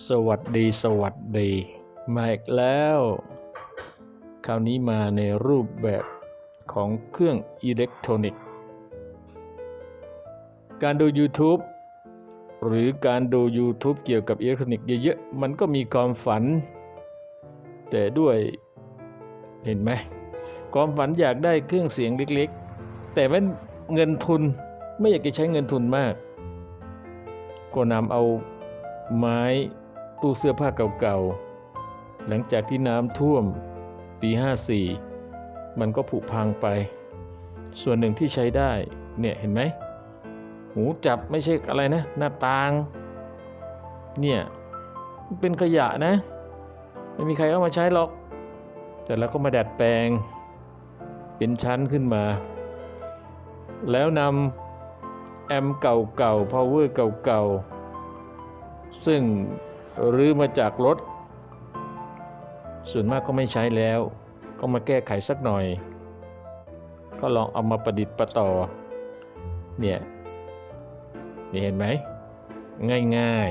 สวัสดีสวัสดี มาอีกแล้ว คราวนี้มาในรูปแบบของเครื่องอิเล็กทรอนิกส์การดู YouTube หรือการดู YouTube เกี่ยวกับอิเล็กทรอนิกส์เยอะๆ มันก็มีความฝัน แต่ด้วยเห็นไหมความฝันอยากได้เครื่องเสียงเล็กๆ แต่ว่าเงินทุนไม่อยากจะใช้เงินทุนมาก ก็นำเอาไม้ ตู้เสื้อผ้าเก่าๆ หลังจากที่น้ำท่วมปี 54 มันก็ผุพังไป ส่วนหนึ่งที่ใช้ได้เนี่ยเห็นไหมหูจับไม่ใช่อะไรนะ หน้าต่าง เนี่ยเป็นขยะนะ ไม่มีใครเอามาใช้หรอก แต่เราก็มาดัดแปลง เป็นชั้นขึ้นมา แล้วนำแอมเก่าๆ power เก่าๆ ซึ่ง หรือมาจากรถ ส่วนมากก็ไม่ใช้แล้ว ก็มาแก้ไขสักหน่อย ก็ลองเอามาประดิษฐ์ประต่อ เนี่ยนี่เห็นไหม ง่าย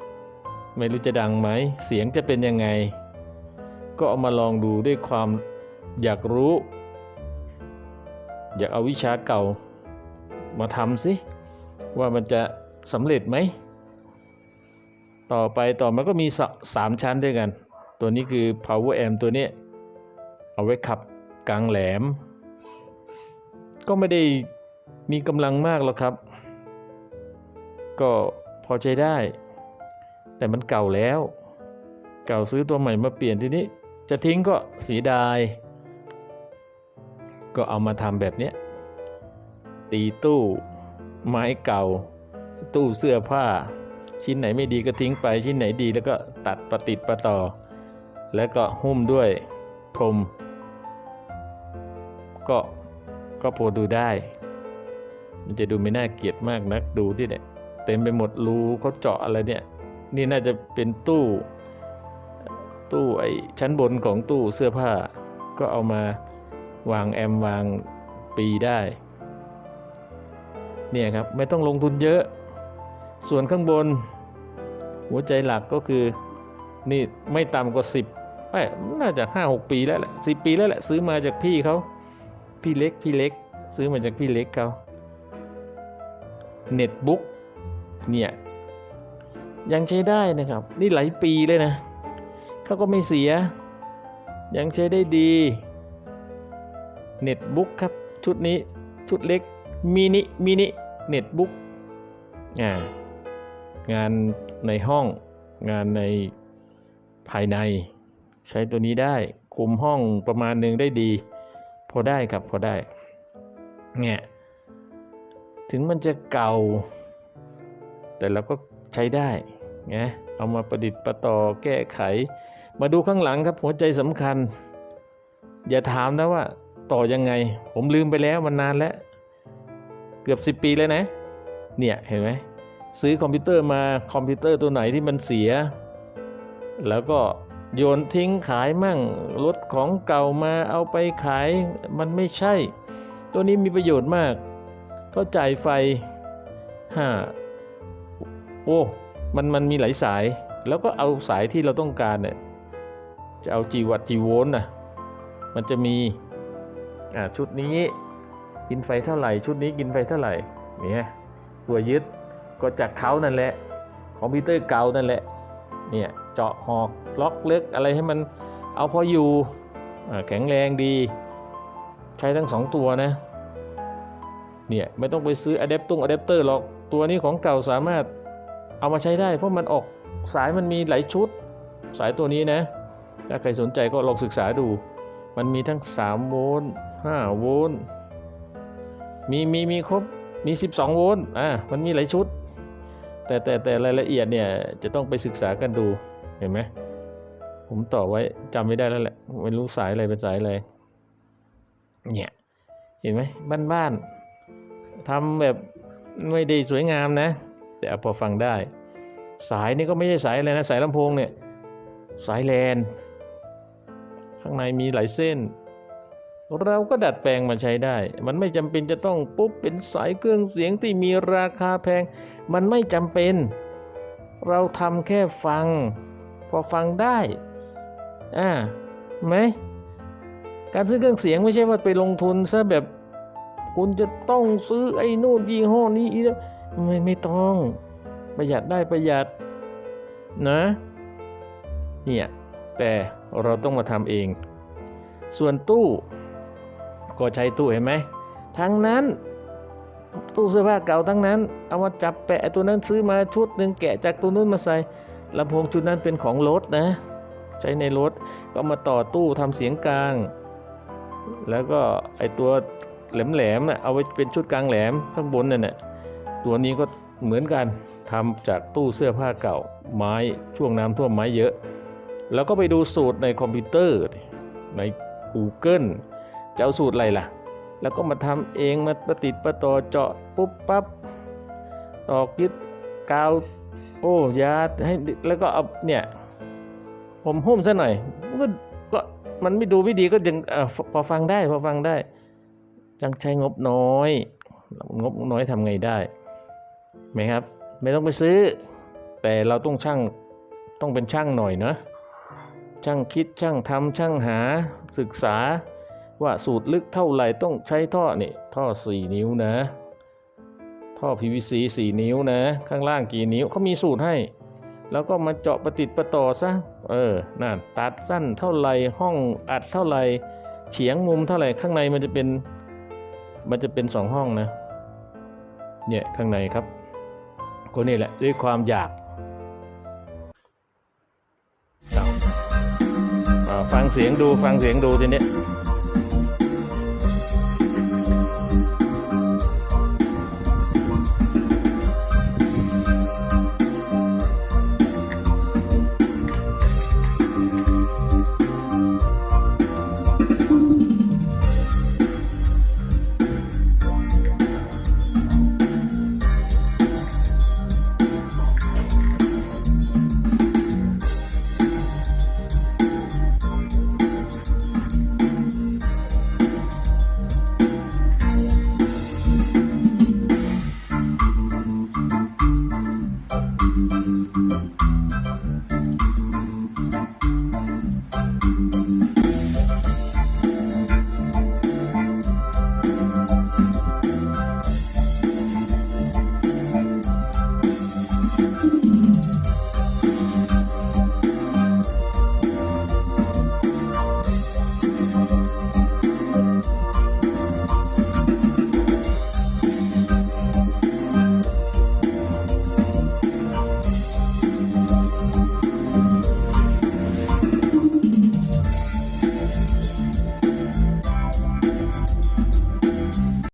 ๆ ไม่รู้จะดังไหม เสียงจะเป็นยังไง ก็เอามาลองดูด้วยความอยากรู้ อยากเอาวิชาเก่ามาทำสิ ว่ามันจะสำเร็จไหม ต่อไปต่อมันก็มีสามชั้นด้วยกัน ตัวนี้คือ power amp ตัวนี้ เอาไว้ขับกลางแหลม ก็ไม่ได้มีกำลังมากหรอกครับ ก็พอใช้ได้ แต่มันเก่าแล้ว เก่าซื้อตัวใหม่มาเปลี่ยนทีนี้ จะทิ้งก็เสียดาย ก็เอามาทำแบบนี้ ตีตู้ ไม้เก่า ตู้เสื้อผ้า ชิ้นไหนไม่ดีก็ทิ้งไป ชิ้นไหนดีแล้วก็ตัดประติดประต่อ แล้วก็หุ้มด้วยพรม ก็ก็พอดูได้ มันจะดูไม่น่าเกลียดมากนักดูที่เนี่ยเต็มไปหมดรูเขาเจาะอะไรเนี่ย นี่น่าจะเป็นตู้ ตู้ไอชั้นบนของตู้เสื้อผ้า ก็เอามาวางแอมวางปีได้ เนี่ยครับ ไม่ต้องลงทุนเยอะ ส่วนข้างบน หัวใจหลักก็คือ นี่ไม่ต่ำกว่า 10เอ้น่าจะ 5 6 ปีแล้วแหละสิปีแล้วแหละซื้อมาจากพี่เขาพี่เล็กพี่เล็ก ซื้อมาจากพี่เล็กเขาเน็ตบุ๊กเนี่ยยังใช้ได้นะครับ นี่หลายปีเลยนะเขาก็ไม่เสีย ยังใช้ได้ดีเน็ตบุ๊กครับ ชุดนี้ชุดเล็กมินิมินิเน็ตบุ๊กอ่า งานในห้องงานในภายใน ใช้ตัวนี้ได้คุมห้องประมาณหนึ่งได้ดี พอได้ครับพอได้เนี่ยถึงมันจะเก่า แต่เราก็ใช้ได้ไงเอามาประดิษฐ์ประต่อแก้ไข มาดูข้างหลังครับหัวใจสำคัญ อย่าถามนะว่าต่อยังไง ผมลืมไปแล้วมันนานแล้ว เกือบ 10 ปีแล้วนะ เนี่ยเห็นไหม ซื้อคอมพิวเตอร์มาคอมพิวเตอร์ตัวไหนที่มันเสีย แล้วก็โยนทิ้งขายมั่งรถของเก่ามาเอาไปขายมันไม่ใช่ ตัวนี้มีประโยชน์มากก็จ่ายไฟห้าโอ้มันมันมีหลายสาย แล้วก็เอาสายที่เราต้องการเนี่ยจะเอาจีวัตจีโวลต์นะมันจะมีอ่าชุดนี้กินไฟเท่าไหร่ ชุดนี้กินไฟเท่าไหร่เนี่ยตัวยึด ก็จากเขานั่นแหละคอมพิวเตอร์เก่านั่นแหละเนี่ยเจาะหอกล็อกเล็กอะไรให้มันเอาพออยู่แข็งแรงดี ใช้ทั้งสองตัวนะเนี่ยไม่ต้องไปซื้ออะแดปตุ้งอะแดปเตอร์หรอกตัวนี้ของเก่าสามารถเอามาใช้ได้ เพราะมันออกสายมันมีหลายชุด สายตัวนี้นะ ถ้าใครสนใจก็ลองศึกษาดู มันมีทั้ง 3 โวลต์5โวลต์มีมีมีครบมี 12 โวลต์อ่ามันมีหลายชุด แต่แต่แต่รายละเอียดเนี่ยจะต้องไปศึกษากันดูเห็นไหมผมต่อไว้จำไม่ได้แล้วแหละไม่รู้สายอะไรเป็นสายอะไรเนี่ยเห็นไหมบ้านๆทำแบบไม่ได้สวยงามนะ แต่พอฟังได้ สายนี่ก็ไม่ใช่สายอะไรนะสายลำโพงเนี่ยสายแลนข้างในมีหลายเส้น เราก็ดัดแปลงมาใช้ได้ มันไม่จำเป็นจะต้องปุ๊บเป็นสายเครื่องเสียงที่มีราคาแพง มันไม่จำเป็น เราทำแค่ฟัง พอฟังได้อ่าไหมการซื้อเครื่องเสียงไม่ใช่ว่าไปลงทุนซะแบบคุณจะต้องซื้อไอ้นู่นยี่ห้อนี้อีกแล้วไม่ไม่ต้อง ประหยัดได้ประหยัดนะเนี่ยแต่เราต้องมาทำเอง ส่วนตู้ ก็ใช้ตู้เห็นไหมทั้งนั้นตู้เสื้อผ้าเก่าทั้งนั้น เอามาจับแปะตัวนั้นซื้อมาชุดหนึ่งแกะจากตัวนู้นมาใส่ลำโพงชุดนั้นเป็นของรถนะ ใช้ในรถก็มาต่อตู้ทำเสียงกลาง แล้วก็ไอตัวแหลมๆน่ะเอาไว้เป็นชุดกลางแหลมข้างบนนั่นน่ะตัวนี้ก็เหมือนกันทำจากตู้เสื้อผ้าเก่าไม้ช่วงน้ำท่วมไม้เยอะ แล้วก็ไปดูสูตรในคอมพิวเตอร์ใน Google จะเอาสูตรอะไรล่ะ แล้วก็มาทำเองมาประติดประต่อเจาะปุ๊บปั๊บตอกยึดกาวโอ้ยาให้แล้วก็เอาเนี่ยผมหุ้มซะหน่อยก็ก็มันไม่ดูไม่ดีก็ยังอพอฟังได้พอฟังได้ จังใช้งบน้อย งบน้อยทำไงได้ไหมครับ ไม่ต้องไปซื้อ แต่เราต้องช่างต้องเป็นช่างหน่อยเนาะช่างคิดช่างทำช่างหาศึกษา ว่าสูตรลึกเท่าไหร่ต้องใช้ท่อนี่ท่อ 4 นิ้วนะ ท่อ PVC 4 นิ้วนะ ข้างล่างกี่นิ้วเขามีสูตรให้ แล้วก็มาเจาะประติดประต่อซะเออน่าตัดสั้นเท่าไหร่ห้องอัดเท่าไหร่เฉียงมุมเท่าไหร่ข้างในมันจะเป็นมันจะเป็นสองห้องนะเนี่ยข้างในครับก็นี่แหละด้วยความอยากฟังเสียงดูฟังเสียงดูทีนี้